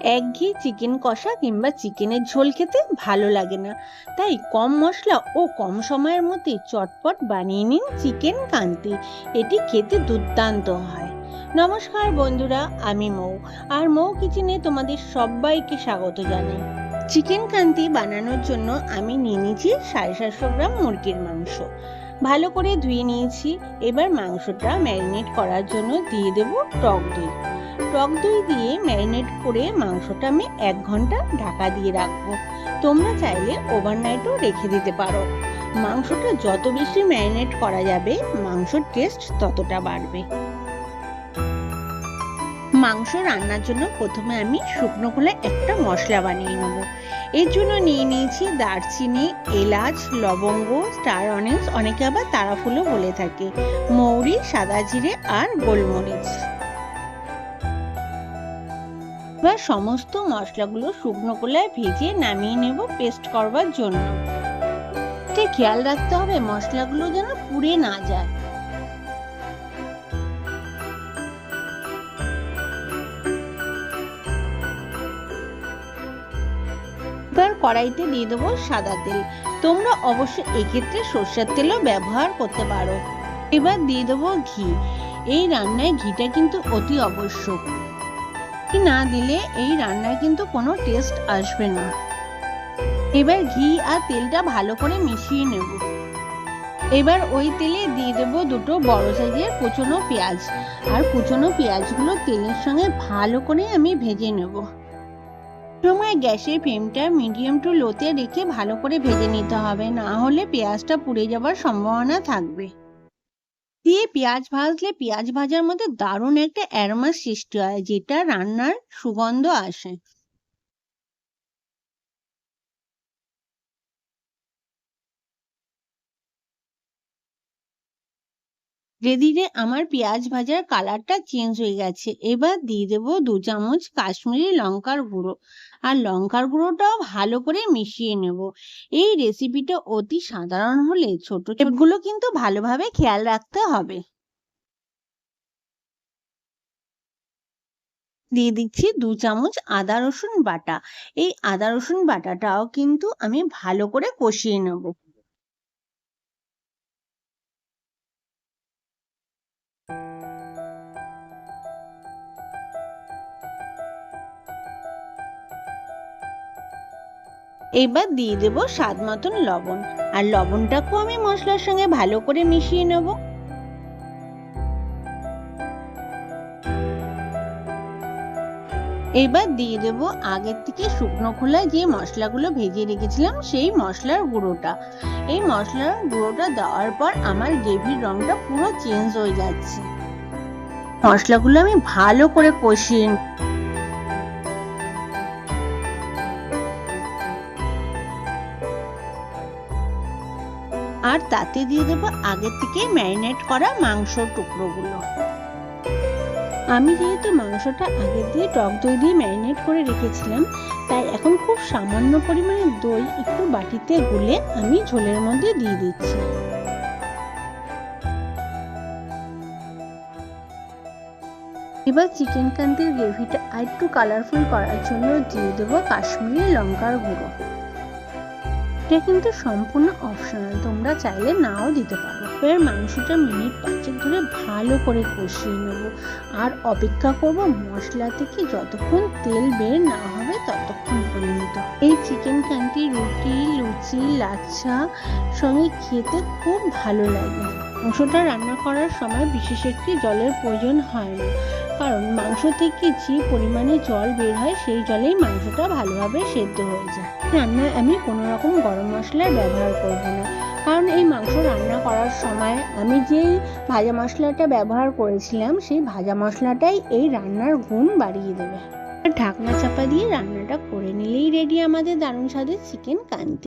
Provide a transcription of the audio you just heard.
একঘেয়ে চিকেন কষা কিংবা চিকেনের ঝোল খেতে ভালো লাগে না। তাই কম মশলা ও কম সময়ের মধ্যে চটপট বানিয়ে নিন চিকেন কান্তি। এটি খেতে দুর্দান্ত হয়। নমস্কার বন্ধুরা, আমি মৌ। আর মৌ কিচেনে তোমাদের সবাইকে স্বাগত জানাই। চিকেন কান্তি বানানোর জন্য আমি নিয়ে নিয়েছি সাড়ে সাতশো গ্রাম মুরগির মাংস। ভালো করে ধুয়ে নিয়েছি। এবার মাংসটা ম্যারিনেট করার জন্য দিয়ে দেব টক দই। টক দই দিয়ে ম্যারিনেট করে মাংসটা আমি এক ঘণ্টা ঢাকা দিয়ে রাখব। তোমরা চাইলে ওভারনাইটও রেখে দিতে পারো। মাংসটা যত বেশি ম্যারিনেট করা যাবে, মাংসর টেস্ট ততটা বাড়বে। মাংস রান্নার জন্য প্রথমে আমি শুকনো খোলায় একটা মশলা বানিয়ে নেব। এর জন্য নিয়ে নিয়েছি দারচিনি, এলাচ, লবঙ্গ স্টার অনিয়ন্স অনেকে আবার তারাফুলও বলে থাকে। মৌরি, সাদা জিরে আর গোলমরিচ। এবার সমস্ত মশলাগুলো শুকনো কলায় ভেজে নামিয়ে নেব পেস্ট করবার জন্য। ঠিক খেয়াল রাখতে হবে মশলাগুলো যেন পুড়ে না যায়। এবার কড়াইতে দিয়ে দেবো সাদা তেল। তোমরা অবশ্যই এক্ষেত্রে সর্ষের তেলও ব্যবহার করতে পারো। এবার দিয়ে দেবো ঘি। এই রান্নায় ঘিটা কিন্তু অতি আবশ্যক। ঘি না দিলে এই রান্নায় কিন্তু কোনো টেস্ট আসবে না। এবার ঘি আর তেলটা ভালো করে মিশিয়ে নেব। এবার ওই তেলে দিয়ে দেবো দুটো বড় সাইজের কুচনো পেঁয়াজ। আর কুচনো পেঁয়াজগুলো তেলের সঙ্গে ভালো করে আমি ভেজে নেব। সময় গ্যাসের ফ্লেমটা মিডিয়াম টু লোতে রেখে ভালো করে ভেজে নিতে হবে। না হলে পেঁয়াজটা পুড়ে যাওয়ার সম্ভাবনা থাকবে। দিয়ে পেঁয়াজ ভাজলে পেঁয়াজ ভাজার মধ্যে দারুণ একটা অ্যারোমা সৃষ্টি হয়, যেটা রান্নার সুগন্ধ আসে। ধীরে ধীরে আমার পেঁয়াজ ভাজার কালারটা চেঞ্জ হয়ে গেছে এবার দিয়ে দেব দু চামচ কাশ্মীরি লঙ্কার গুঁড়ো। আর লঙ্কার গুঁড়োটাও ভালো করে মিশিয়ে নেব। এই রেসিপিটা অতি সাধারণ হলে ছোট ছোটগুলো কিন্তু ভালোভাবে খেয়াল রাখতে হবে। দিয়ে দিচ্ছি দু চামচ আদা রসুন বাটা। এই আদা রসুন বাটাটাও কিন্তু আমি ভালো করে কষিয়ে নেব। এবার দিয়ে দেব স্বাদ মতন লবণ। আর লবণটাকেও আমি মশলার সঙ্গে ভালো করে মিশিয়ে নেব। এবার দিয়ে দেব আগের থেকে শুকনো খোলায় যে মশলাগুলো ভেজে রেখেছিলাম, সেই মশলার গুঁড়োটা। এই মশলার গুঁড়োটা দেওয়ার পর আমার গ্রেভির রংটা পুরো চেঞ্জ হয়ে যাচ্ছে। মশলাগুলো আমি ভালো করে কষিয়ে আর তাতে দিয়ে দেবো আগের থেকে ম্যারিনেট করা মাংসর টুকরোগুলো। আমি যেহেতু মাংসটা আগের দিয়ে টক দই দিয়ে ম্যারিনেট করে রেখেছিলাম, তাই এখন খুব সামান্য পরিমাণে দই একটু বাটিতে গুলে আমি ঝোলের মধ্যে দিয়ে দিচ্ছি। এবার চিকেন কান্তির গ্রেভিটা আরেকটু কালারফুল করার জন্য দিয়ে দেবো কাশ্মীরি লঙ্কার গুঁড়ো। এটা কিন্তু সম্পূর্ণ অপশনাল তোমরা চাইলে নাও দিতে পারো। এবার মাংসটা মিনিট পাঁচেক ধরে ভালো করে কষিয়ে নেব। আর অপেক্ষা করব মশলা থেকে যতক্ষণ তেল বের না হবে ততক্ষণ পর্যন্ত। এই চিকেন কান্তি রুটি, লুচি, লাচ্ছা সঙ্গে খেতে খুব ভালো লাগে। মাংসটা রান্না করার সময় বিশেষ একটি জলের প্রয়োজন হয় না। কারণ মাংস থেকে যে পরিমাণে জল বের হয় সেই জলেই মাংসটা ভালোভাবে সেদ্ধ হয়ে যায়। রান্নায় আমি কোনো রকম গরম মশলার ব্যবহার করব না। কারণ এই মাংস রান্না করার সময় আমি যেই ভাজা মশলাটা ব্যবহার করেছিলাম, সেই ভাজা মশলাটাই এই রান্নার গুণ বাড়িয়ে দেবে। ঢাকনা চাপা দিয়ে রান্নাটা করে নিলেই রেডি আমাদের দারুণ স্বাদের চিকেন কান্তি।